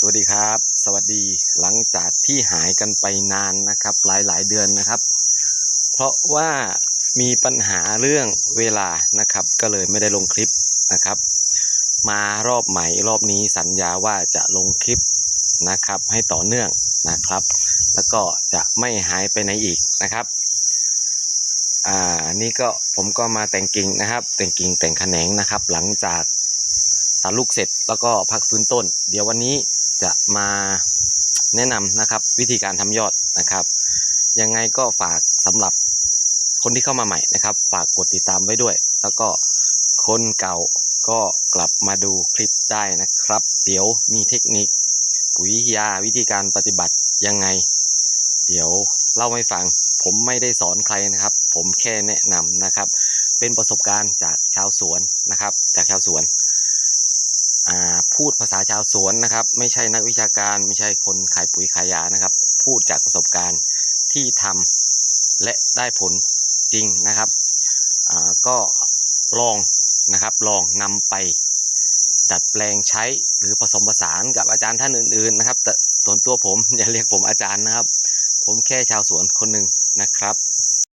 สวัสดีครับ สวัสดีหลังจากที่หายกันไปนานนะครับ หลายหลายเดือนนะครับ เพราะว่ามีปัญหาเรื่องเวลานะครับ ก็เลยไม่ได้ลงคลิปนะครับ มารอบใหม่รอบนี้สัญญาว่าจะลงคลิปนะครับ ให้ต่อเนื่องนะครับ แล้วก็จะไม่หายไปไหนอีกนะครับอ่านี่ก็ผมก็มาแต่งกิ่งนะครับ แต่งกิ่งแต่งแขนงนะครับ หลังจากตัดลูกเสร็จแล้วก็พักฟื้นต้น เดี๋ยววันนี้ จะมาแนะนำนะครับ วิธีการทำยอดนะครับ ยังไงก็ฝากสำหรับคนที่เข้ามาใหม่นะครับ ฝากกดติดตามไว้ด้วย แล้วก็คนเก่าก็กลับมาดูคลิปได้นะครับ เดี๋ยวมีเทคนิค ปุ๋ยยาวิธีการปฏิบัติยังไง เดี๋ยวเล่าให้ฟัง ผมไม่ได้สอนใครนะครับ ผมแค่แนะนำนะครับ เป็นประสบการณ์จากชาวสวนนะครับ จากชาวสวน พูดภาษาชาวสวนนะครับ ไม่ใช่นักวิชาการไม่ใช่คนขายปุ๋ยขายยานะครับ พูดจากประสบการณ์ที่ทำและได้ผลจริงนะครับก็ลองนะครับลองนำไปดัดแปลงใช้หรือผสมผสานกับอาจารย์ท่านอื่น ๆ นะครับ แต่ส่วนตัวผมอย่าเรียกผมอาจารย์นะครับ ผมแค่ชาวสวนคนหนึ่งนะครับ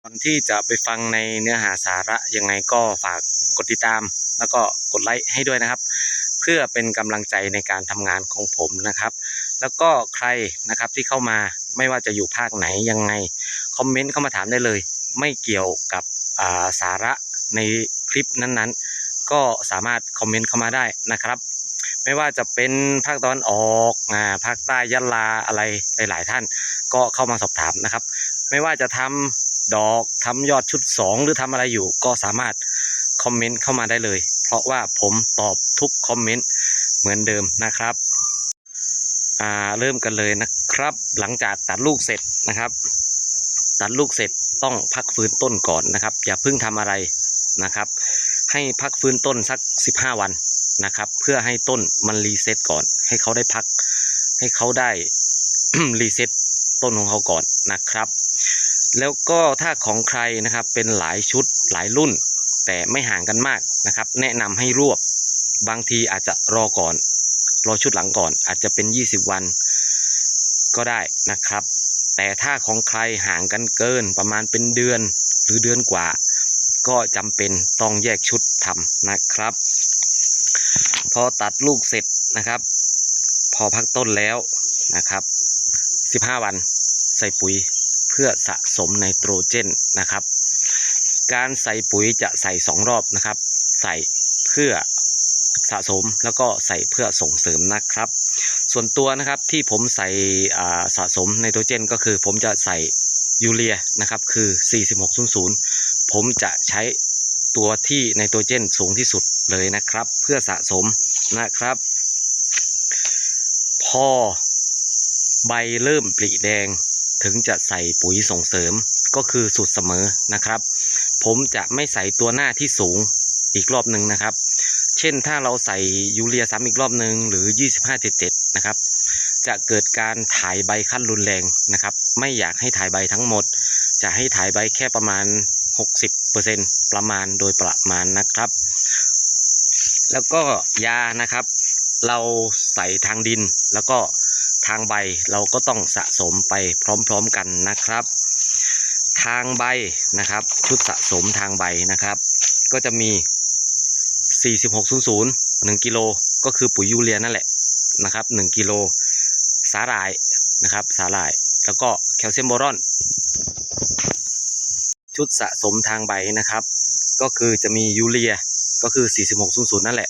ก่อนที่จะไปฟังในเนื้อหาสาระยังไงก็ฝากกดติดตาม แล้วก็กดไลค์ให้ด้วยนะครับ พื่อเป็นกำลังใจในการทำงานของผมนะครับ แล้วก็ใครนะครับที่เข้ามาไม่ว่าจะอยู่ภาคไหนยังไงคอมเมนต์เข้ามาถามได้เลย ไม่เกี่ยวกับอ่าสาระในคลิปนั้นๆ ก็สามารถคอมเมนต์เข้ามาได้นะครับ ไม่ว่าจะเป็นภาคตะวันออกอ่าภาคใต้ยะลาอะไรหลาย ๆ ท่านก็เข้ามาสอบถามนะครับ ไม่ว่าจะทำดอกทำยอดชุด 2 หรือทำอะไรอยู่ก็สามารถคอมเมนต์เข้ามาได้เลย ราะว่าผมตอบทุกคอมเมนต์เหมือนเดิมนะครับอ่าเริ่มกันเลยนะครับ หลังจากตัดลูกเสร็จนะครับ ตัดลูกเสร็จต้องพักฟื้นต้นก่อนนะครับ อย่าเพิ่งทำอะไรนะครับ ให้พักฟื้นต้นสัก 15 วันนะครับ เพื่อให้ต้นมันรีเซ็ตก่อน ให้เขาได้พัก ให้เขาได้รีเซ็ตต้นของเขาก่อนนะครับ แล้วก็ถ้าของใครนะครับเป็นหลายชุดหลายรุ่น แต่ไม่ห่างกันมากนะครับ แนะนำให้รวบบางทีอาจจะรอก่อน รอชุดหลังก่อน อาจจะเป็น 20 วันก็ได้นะครับ แต่ถ้าของใครห่างกันเกินประมาณเป็นเดือนหรือเดือนกว่า ก็จำเป็นต้องแยกชุดทำนะครับ พอตัดลูกเสร็จนะครับ พอพักต้นแล้วนะครับ 15 วันใส่ปุ๋ยเพื่อสะสมไนโตรเจนนะครับ การใส่ปุ๋ยจะใส่2รอบนะครับ ใส่เพื่อสะสมแล้วก็ใส่เพื่อส่งเสริมนะครับ ส่วนตัวนะครับที่ผมใส่สะสมไนโตรเจน ก็คือ ผมจะใส่ยูเรียนะครับคือ 4600 ผมจะใช้ตัวที่ไนโตรเจนสูงที่สุดเลยนะครับ เพื่อสะสมนะครับ พอใบเริ่มปลิแดงถึงจะใส่ปุ๋ยส่งเสริมก็คือสูตรเสมอนะครับ ผมจะไม่ใส่ตัวหน้าที่สูงอีกรอบหนึ่งนะครับ เช่นถ้าเราใส่ยูเรียซ้ำอีกรอบหนึ่งหรือ 2577 นะครับ จะเกิดการถ่ายใบขั้นรุนแรงนะครับ ไม่อยากให้ถ่ายใบทั้งหมด จะให้ถ่ายใบแค่ประมาณ 60%ประมาณโดยประมาณนะครับ แล้วก็ยานะครับ เราใส่ทางดินแล้วก็ทางใบเราก็ต้องสะสมไปพร้อมๆกันนะครับ ทางใบนะครับ ชุดสะสมทางใบนะครับ ก็จะมี 4600 1กิโลก็คือปุ๋ยยูเรียนั่นแหละนะครับ1กิโลสาหร่ายนะครับสาหร่าย แล้วก็แคลเซียมโบรอน ชุดสะสมทางใบนะครับ ก็คือจะมียูเรียก็คือ 4600 นั่นแหละ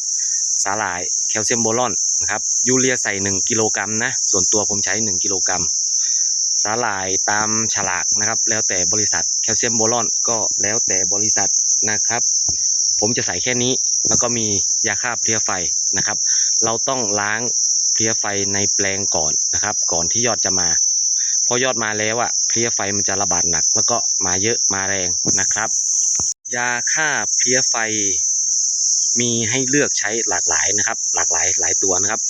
สาหร่ายแคลเซียมโบรอนนะครับยูเรียใส่ 1 กิโลกรัมนะ ส่วนตัวผมใช้ 1 กิโลกรัม สาหร่ายตามฉลากนะครับ แล้วแต่บริษัทแคลเซียมโบรอนก็แล้วแต่บริษัทนะครับ ผมจะใส่แค่นี้แล้วก็มียาฆ่าเพลี้ยไฟนะครับ เราต้องล้างเพลี้ยไฟในแปลงก่อนนะครับ ก่อนที่ยอดจะมา พอยอดมาแล้วอะเพลี้ยไฟมันจะระบาดหนัก แล้วก็มาเยอะมาแรงนะครับ ยาฆ่าเพลี้ยไฟมีให้เลือกใช้หลากหลายนะครับ หลากหลายหลายตัวนะครับ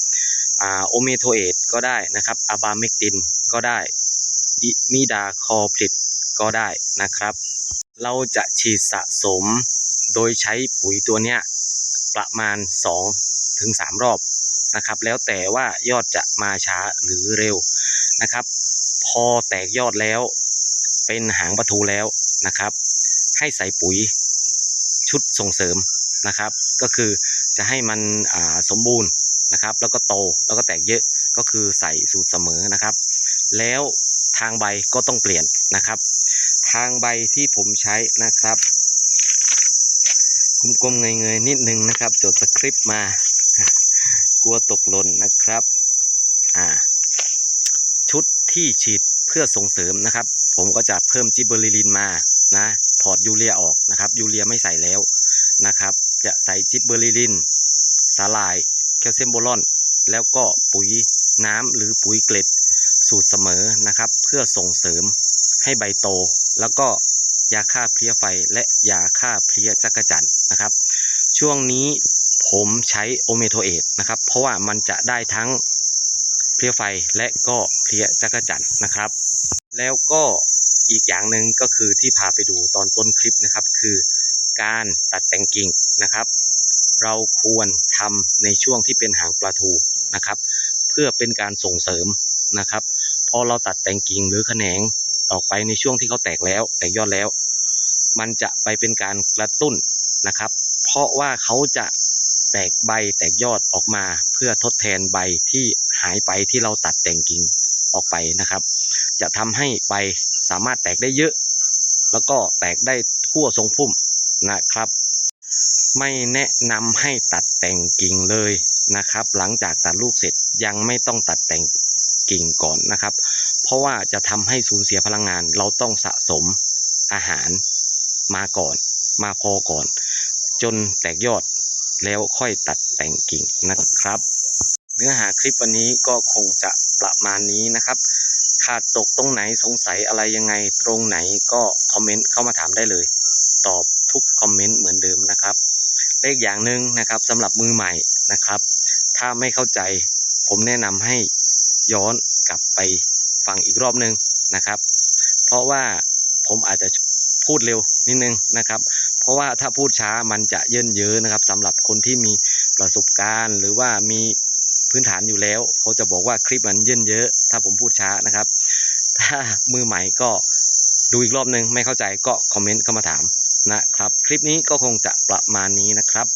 อ่าโอเมโทเอตก็ได้นะครับอะบาเมกตินก็ได้ อิมิดาคอพลิตก็ได้นะครับ เราจะฉีดสะสมโดยใช้ปุ๋ยตัวเนี้ยประมาณ 2 ถึง 3 รอบนะครับ แล้วแต่ว่ายอดจะมาช้าหรือเร็วนะครับ พอแตกยอดแล้วเป็นหางปะทูแล้วนะครับ ให้ใส่ปุ๋ยชุดส่งเสริมนะครับ ก็คือจะให้มันสมบูรณ์นะครับ แล้วก็โตแล้วก็แตกเยอะก็คือใส่สูตรเสมอนะครับ แล้ว ทางใบก็ต้องเปลี่ยนนะครับ ทางใบที่ผมใช้นะครับกลมๆเงยๆนิดนึงนะครับ จดสคริปต์มา กลัวตกหล่นนะครับอ่าชุดที่ฉีดเพื่อส่งเสริมนะครับ ผมก็จะเพิ่มจิบเบอร์ลิลินมานะถอดยูเรียออกนะครับยูเรียไม่ใส่แล้วนะครับ จะใส่จิบเบอร์ลิลินสาลายแคลเซียมโบรอน แล้วก็ปุ๋ยน้ำหรือปุ๋ยเกล็ดสูตรเสมอนะครับ เพื่อส่งเสริมให้ใบโต แล้วก็ยาฆ่าเพลี้ยไฟและยาฆ่าเพลี้ยจักจั่นนะครับ ช่วงนี้ผมใช้โอเมโทเอตนะครับ เพราะว่ามันจะได้ทั้งเพลี้ยไฟและก็เพลี้ยจักจั่นนะครับ แล้วก็อีกอย่างหนึ่งก็คือที่พาไปดูตอนต้นคลิปนะครับ คือการตัดแต่งกิ่งนะครับ เราควรทำในช่วงที่เป็นหางปลาทูนะครับ เพื่อเป็นการส่งเสริมนะครับ อเราตัดแต่งกิ่งหรือแขนงออกไปในช่วงที่เขาแตกแล้ว แตกยอดแล้ว มันจะไปเป็นการกระตุ้นนะครับ เพราะว่าเขาจะแตกใบแตกยอดออกมาเพื่อทดแทนใบที่หายไปที่เราตัดแต่งกิ่งออกไปนะครับ จะทำให้ใบสามารถแตกได้เยอะ แล้วก็แตกได้ทั่วทรงพุ่มนะครับ ไม่แนะนำให้ตัดแต่งกิ่งเลยนะครับ หลังจากตัดลูกเสร็จยังไม่ต้องตัดแต่ง กิ่งก่อนนะครับ เพราะว่าจะทำให้สูญเสียพลังงาน เราต้องสะสมอาหารมาก่อน มาพอก่อน จนแตกยอดแล้วค่อยตัดแต่งกิ่งนะครับ เนื้อหาคลิปวันนี้ก็คงจะประมาณนี้นะครับ ขาดตกตรงไหนสงสัยอะไรยังไงตรงไหนก็คอมเมนต์เข้ามาถามได้เลย ตอบทุกคอมเมนต์เหมือนเดิมนะครับและอีกอย่างหนึ่งนะครับสำหรับมือใหม่นะครับ ถ้าไม่เข้าใจผมแนะนำให้ ย้อนกลับไปฟังอีกรอบนึงนะครับ เพราะว่าผมอาจจะพูดเร็วนิดนึงนะครับ เพราะว่าถ้าพูดช้ามันจะเยินเยอะนะครับสำหรับคนที่มีประสบการณ์ หรือว่ามีพื้นฐานอยู่แล้ว เขาจะบอกว่าคลิปมันเยินเยอะ ถ้าผมพูดช้านะครับ ถ้ามือใหม่ก็ดูอีกรอบนึงไม่เข้าใจก็คอมเมนต์เข้ามาถามนะครับ คลิปนี้ก็คงจะประมาณนี้นะครับ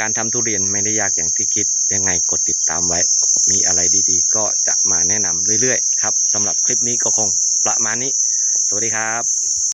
การทำทุเรียนไม่ได้ยากอย่างที่คิดยังไงกดติดตามไว้ มีอะไรดีๆ ก็จะมาแนะนำเรื่อยๆ ครับสำหรับคลิปนี้ก็คงประมาณนี้ สวัสดีครับ